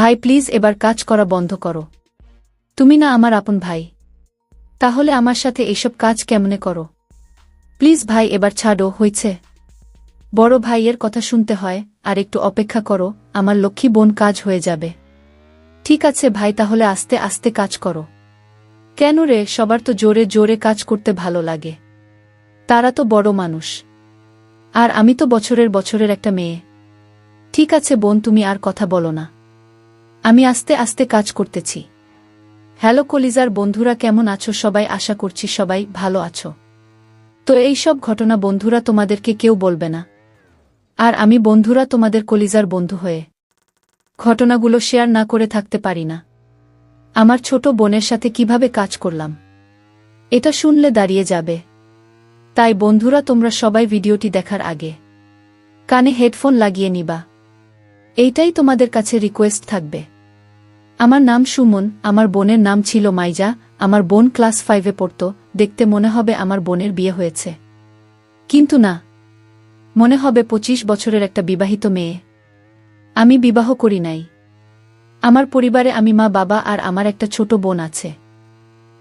ভাই, প্লিজ এবার কাজ করা বন্ধ করো। তুমি না আমার আপন ভাই। তাহলে আমার সাথে এসব কাজ কেমনে করো? প্লিজ ভাই, এবার ছাড়ো হইছে বড় ভাইয়ের কথা শুনতে হয়, আর একটু অপেক্ষা করো, আমার লক্ষ্মী বোন কাজ হয়ে যাবে। ঠিক আছে ভাই, তাহলে আস্তে আস্তে কাজ করো। কেন রে, সবার তো জোরে জোরে কাজ করতে ভালো লাগে। তারা তো বড় মানুষ। আর আমি তো বছরের বছরের একটা মেয়ে। ঠিক আছে বোন, তুমি আর কথা বলো না। আমি আস্তে আস্তে কাজ করতেছি। হ্যালো কলিজার বন্ধুরা কেমন আছো? সবাই আশা করছি সবাই ভালো আছো। তো এই সব ঘটনা বন্ধুরা তোমাদেরকে কেউ বলবে না। আর আমি বন্ধুরা তোমাদের কলিজার বন্ধু হয়ে ঘটনাগুলো শেয়ার না করে থাকতে পারি না। আমার ছোট বোনের সাথে কীভাবে কাজ করলাম? এটা শুনলে দাঁড়িয়ে যাবে। তাই বন্ধুরা, তোমরা সবাই ভিডিওটি দেখার আগে কানে হেডফোন লাগিয়ে নিবা। এইটাই তোমাদের কাছে রিকোয়েস্ট থাকবে। আমার নাম সুমন, আমার বোনের নাম ছিল মাইজা, আমার বোন ক্লাস ফাইভে পড়ত, দেখতে মনে হবে আমার বোনের বিয়ে হয়েছে। কিন্তু না। মনে হবে পঁচিশ বছরের একটা বিবাহিত মেয়ে। আমি বিবাহ করি নাই। আমার পরিবারে আমি মা, বাবা আর আমার একটা ছোট বোন আছে।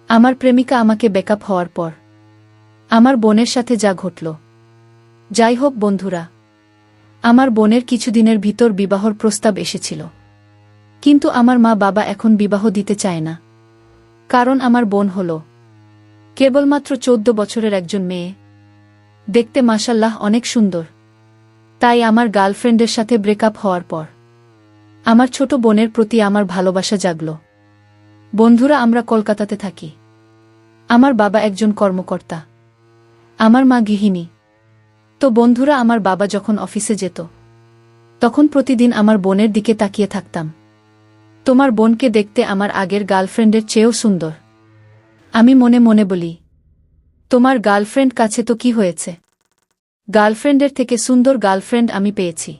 আমার প্রেমিকা আমাকে বেকআপ হওয়ার পর। আমার বোনের সাথে যা ঘটল। যাই হোক বন্ধুরা। আমার বোনের কিছুদিনের ভিতর বিবাহর প্রস্তাব এসেছিল। কিন্তু আমার মা বাবা এখন বিবাহ দিতে চায় না। কারণ আমার বোন হল। কেবলমাত্র চোদ্দ বছরের একজন মেয়ে। দেখতে মাসাল্লাহ অনেক সুন্দর। তাই আমার গার্লফ্রেন্ডের সাথে ব্রেকআপ হওয়ার পর। আমার ছোট বোনের প্রতি আমার ভালোবাসা জাগল। বন্ধুরা, আমরা কলকাতাতে থাকি। আমার বাবা একজন কর্মকর্তা। আমার মা গৃহিণী। তো বন্ধুরা, আমার বাবা যখন অফিসে যেত, তখন প্রতিদিন আমার বোনের দিকে তাকিয়ে থাকতাম। তোমার বোনকে দেখতে আমার আগের গার্লফ্রেন্ডের চেয়েও সুন্দর। আমি মনে মনে বলি, তোমার গার্লফ্রেন্ড কাছে তো কি হয়েছে? গার্লফ্রেন্ডের থেকে সুন্দর গার্লফ্রেন্ড আমি পেয়েছি।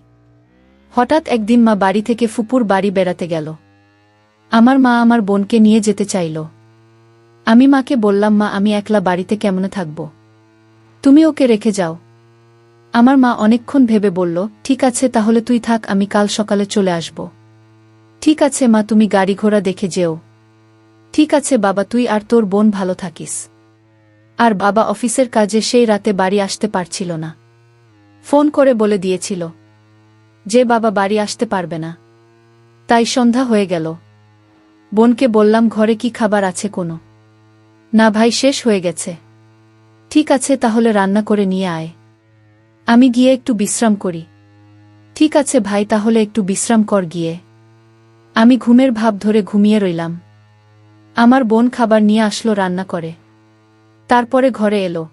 হঠাৎ একদিন মা বাড়ি থেকে ফুপুর বাড়ি বেড়াতে গেল। আমার মা আমার বোনকে নিয়ে যেতে চাইল। আমি মাকে বললাম, মা, আমি একলা বাড়িতে কেমন থাকব? তুমি ওকে রেখে যাও। আমার মা অনেকক্ষণ ভেবে বলল, ঠিক আছে, তাহলে তুই থাক, আমি কাল সকালে চলে আসব। ঠিক আছে মা, তুমি গাড়ি ঘোড়া দেখে যেও। ঠিক আছে বাবা, তুই আর তোর বোন ভালো থাকিস। আর বাবা অফিসের কাজে সেই রাতে বাড়ি আসতে পারছিল না। ফোন করে বলে দিয়েছিল, যে বাবা বাড়ি আসতে পারবে না। তাই সন্ধ্যা হয়ে গেল। বোনকে বললাম, ঘরে কি খাবার আছে কোনো? না ভাই, শেষ হয়ে গেছে। ঠিক আছে, তাহলে রান্না করে নিয়ে আয়। আমি গিয়ে একটু বিশ্রাম করি। ঠিক আছে ভাই, তাহলে একটু বিশ্রাম কর গিয়ে। আমি ঘুমের ভাব ধরে ঘুমিয়ে রইলাম। আমার বোন খাবার নিয়ে আসলো, রান্না করে। তারপরে ঘরে এলো।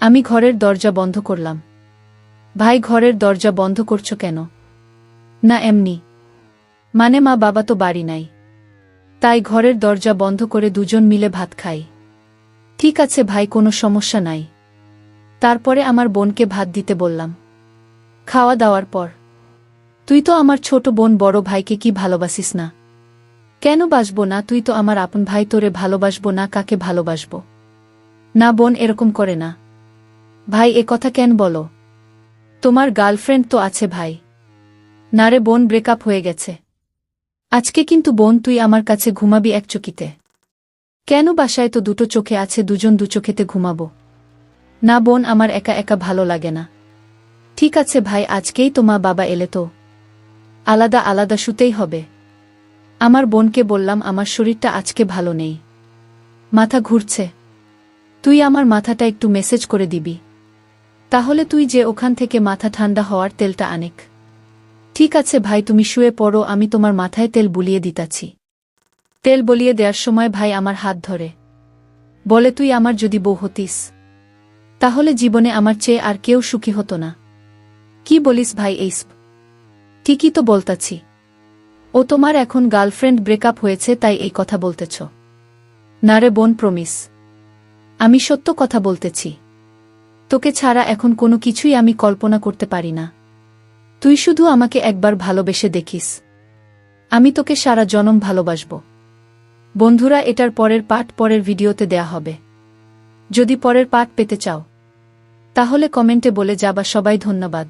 আমি ঘরের দরজা বন্ধ করলাম। ভাই, ঘরের দরজা বন্ধ করছ কেন? না, এমনি। মানে মা বাবা তো বাড়ি নাই। তাই ঘরের দরজা বন্ধ করে দুজন মিলে ভাত খাই। ঠিক আছে ভাই, কোনো সমস্যা নাই। তারপরে আমার বোনকে ভাত দিতে বললাম। খাওয়া দাওয়ার পর তুই তো আমার ছোট বোন, বড় ভাইকে কি ভালোবাসিস না? কেন বাসবো না? তুই তো আমার আপন ভাই, তোরে ভালোবাসবো না? কাকে ভালোবাসবো? না বোন, এরকম করে না। ভাই, এ কথা কেন বলো? তোমার গার্লফ্রেন্ড তো আছে ভাই। না রে বোন, ব্রেকআপ হয়ে গেছে। আজকে কিন্তু বোন, তুই আমার কাছে ঘুমাবি এক চকিতে। কেন বাসায় তো দুটো চোখে আছে, দুজন দু চোখেতে ঘুমাবো? না বোন, আমার একা একা ভালো লাগে না। ঠিক আছে ভাই, আজকেই তো মা বাবা এলে তো। আলাদা আলাদা শুতেই হবে। আমার বোনকে বললাম, আমার শরীরটা আজকে ভালো নেই। মাথা ঘুরছে। তুই আমার মাথাটা একটু মেসেজ করে দিবি। তাহলে তুই যে ওখান থেকে মাথা ঠান্ডা হওয়ার তেলটা আনেক। ঠিক আছে ভাই, তুমি শুয়ে পড়ো, আমি তোমার মাথায় তেল বুলিয়ে দিতাছি। তেল বলিয়ে দেওয়ার সময় ভাই আমার হাত ধরে। বলে, তুই আমার যদি বউ হতিস, তাহলে জীবনে আমার চেয়ে আর কেউ সুখী হতো না। কি বলিস ভাই এইসব ঠিকই তো বলতাছি। ও তোমার এখন গার্লফ্রেন্ড ব্রেকআপ হয়েছে, তাই এই কথা বলতেছ। না রে বোন, প্রমিস। আমি সত্য কথা বলতেছি। তোকে ছাড়া এখন কোনো কিছুই আমি কল্পনা করতে পারি না। তুই শুধু আমাকে একবার ভালোবেসে দেখিস। আমি তোকে সারা জনম ভালোবাসব। বন্ধুরা, এটার পরের পাঠ পরের ভিডিওতে দেয়া হবে। যদি পরের পাঠ পেতে চাও, তাহলে কমেন্টে বলে যাবা। সবাই ধন্যবাদ।